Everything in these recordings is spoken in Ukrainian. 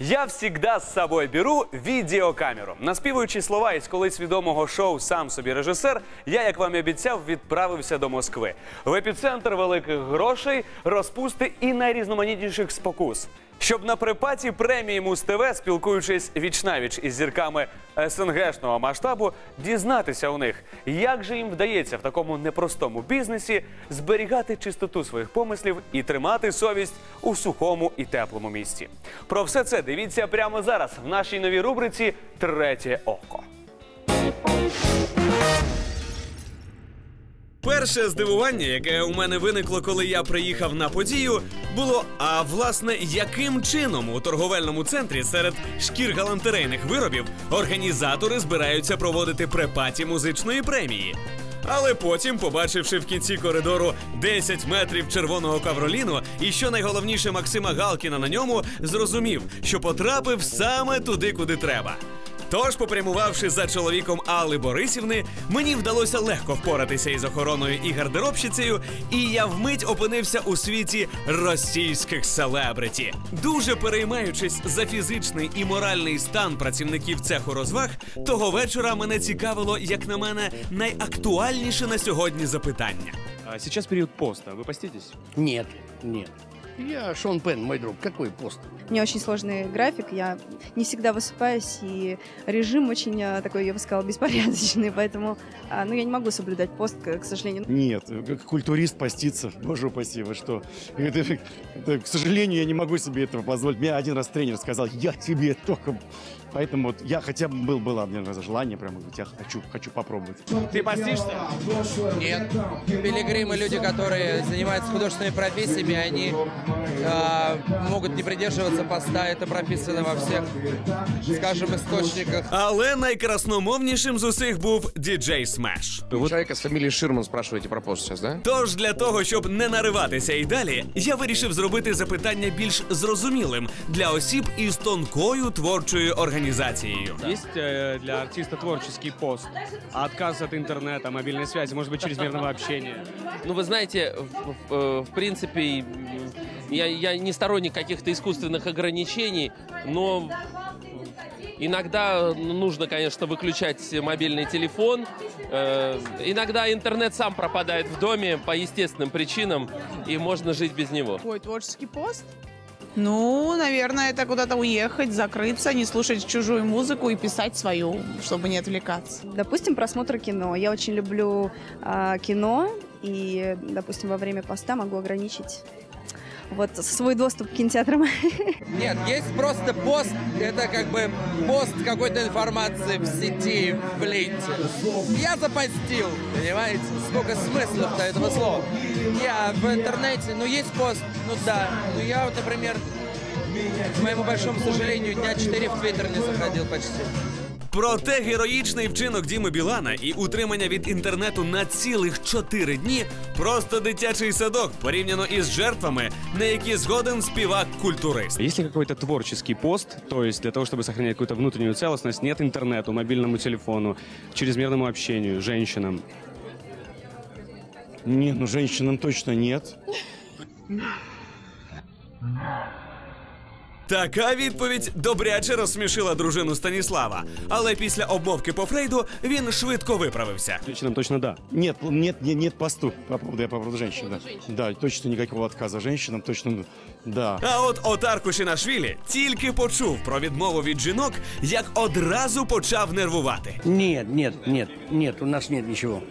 Я всегда з собою беру відеокамеру. Наспівуючи слова із колись відомого шоу Сам собі режисер, я, як вам і обіцяв, відправився до Москви в епіцентр великих грошей, розпусти і найрізноманітніших спокус. Щоб на припаті премії Муз-ТВ, спілкуючись вічнавіч із зірками СНГшного масштабу, дізнатися у них, як же їм вдається в такому непростому бізнесі зберігати чистоту своїх помислів і тримати совість у сухому і теплому місці. Про все це дивіться прямо зараз в нашій новій рубриці Третє око. Перше здивування, яке у мене виникло, коли я приїхав на подію, було: а власне, яким чином у торговельному центрі серед шкір галантерейних виробів організатори збираються проводити препаті музичної премії. Але потім, побачивши в кінці коридору 10 метрів червоного кавроліну, і що найголовніше Максима Галкіна на ньому, зрозумів, що потрапив саме туди, куди треба. Тож, попрямувавши за чоловіком Алли Борисівни, мені вдалося легко впоратися із охороною і гардеробщицею, і я вмить опинився у світі російських селебриті. Дуже переймаючись за фізичний і моральний стан працівників цеху розваг, того вечора мене цікавило, як на мене, найактуальніше на сьогодні запитання. А Сейчас период поста. Вы поститесь? Нет, нет. Я Шон Пен, мой друг. Какой пост? У меня очень сложный график, я не всегда высыпаюсь, и режим очень а, такой, я бы сказала, беспорядочный, поэтому а, ну, я не могу соблюдать пост, к, сожалению. Нет, как культурист поститься, боже упаси, вы что. Это, это, к сожалению, я не могу себе этого позволить. Мне один раз тренер сказал, я тебе только... Поэтому вот я хотя бы был, было один раз желание, прямо говорить, я хочу, хочу попробовать. Ты постишься? Нет. Пилигримы, люди, которые занимаются художественными профессиями, они могут не придерживаться поста. Это прописано во всех, скажем, источниках. Але найкрасномовнішим з усіх був діджей Смеш. Вы человека с фамилией Ширман спрашиваете про пост сейчас, да? Тож для того, щоб не нариватися і далі, я вирішив зробити запитання більш зрозумілим для осіб із тонкою творчою організацією. Есть э, для артиста творческий пост, а отказ от интернета, мобильной связи, может быть, чрезмерного общения? Ну, вы знаете, в, в- в принципе, я, я не сторонник каких-то искусственных ограничений, но иногда нужно, конечно, выключать мобильный телефон. Э, Иногда интернет сам пропадает в доме по естественным причинам, и можно жить без него. Твой творческий пост? Ну, наверное, это куда-то уехать, закрыться, не слушать чужую музыку и писать свою, чтобы не отвлекаться. Допустим, просмотр кино. Я очень люблю а, кино, и, допустим, во время поста могу ограничить вот свой доступ к кинотеатрам. Нет, есть просто пост, это как бы пост какой-то информации в сети, в ленте. Я запостил, понимаете? Сколько смыслов-то этого слова. Я в интернете, ну есть пост, ну да. Ну я вот, например, к моему большому сожалению, дня 4 в Твиттер не заходил почти. Проте героїчний вчинок Діми Білана і утримання від інтернету на цілих чотири дні просто дитячий садок порівняно із жертвами, на які згоден співак-культурист. Есть ли какой-то творческий пост, то есть для того, чтобы сохранять какую-то внутреннюю целостность, нет интернету, мобильному телефону, чрезмерному общению, женщинам? Не, ну женщинам точно нет. Така відповідь добряче розсмішила дружину Станіслава. Але після обмовки по Фрейду він швидко виправився. Женщинам точно да. Нет, нет, нет, нет посту по поводу, я по поводу женщин. Да. да, точно никакого отказа женщинам, точно, да. А от Отар Кушинашвілі тільки почув про відмову від жінок, як одразу почав нервувати. Нет, нет, нет, нет, у нас нет ничего.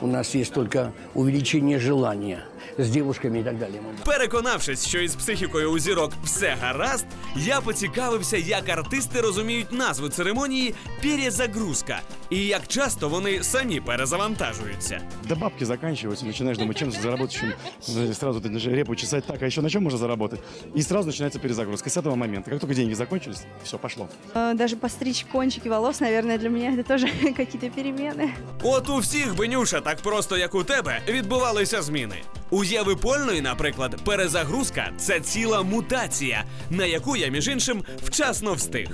У нас есть только увеличение желания с девушками и так далее. Переконавшись, що із психікою у зірок все гаразд, я поцікавився, як артисти розуміють назву церемонії перезагрузка і як часто вони самі перезавантажуються. Да бабки заканчиваются, начинаешь думать, чем заработать, чем э, сразу ты начинаешь репу чесать, так, а еще на чем можно заработать? И сразу начинается перезагрузка с этого момента. Как только деньги закончились, все, пошло. А, Даже постричь кончики волос, наверное, для меня это тоже какие-то перемены. От у всіх бенюша, так просто як у тебе, відбувалися зміни. У Єви Польної, наприклад, перезагрузка це ціла мутація, на яку я, між іншим, вчасно встиг.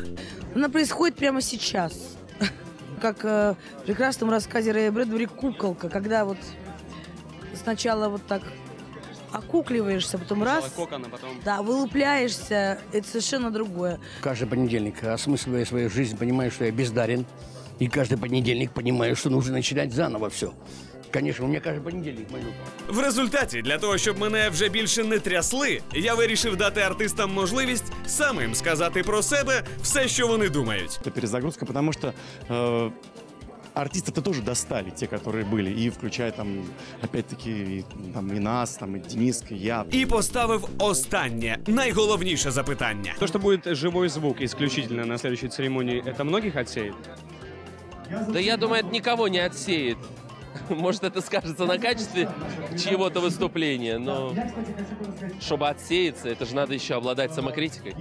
Она происходит прямо сейчас. Как э, в прекрасном рассказе Рэя Брэдбери «Куколка», когда вот сначала вот так окукливаешься, потом раз, Кокон, а потом... да, вылупляешься, это совершенно другое. Каждый понедельник, осмысливая свою жизнь, понимаю, что я бездарен. И каждый понедельник понимаю, что нужно начинать заново все. Конечно, у меня каждый понедельник мою. В результаті, для того, щоб мене вже більше не трясли, я вирішив дати артистам можливість самим сказати про себе все, що вони думають. Это перезагрузка, потому что э, артисты-то тоже достали, те, которые были, и включая там, опять-таки, и, там, и нас, там, и Дениска, и я. І поставив останнє, найголовніше запитання. То, что будет живой звук исключительно на следующей церемонии, это многих отсеет? Да я думаю, это никого не отсеет. Может, это скажется на качестве чьего-то выступления, но чтобы отсеяться, это же надо еще обладать самокритикой.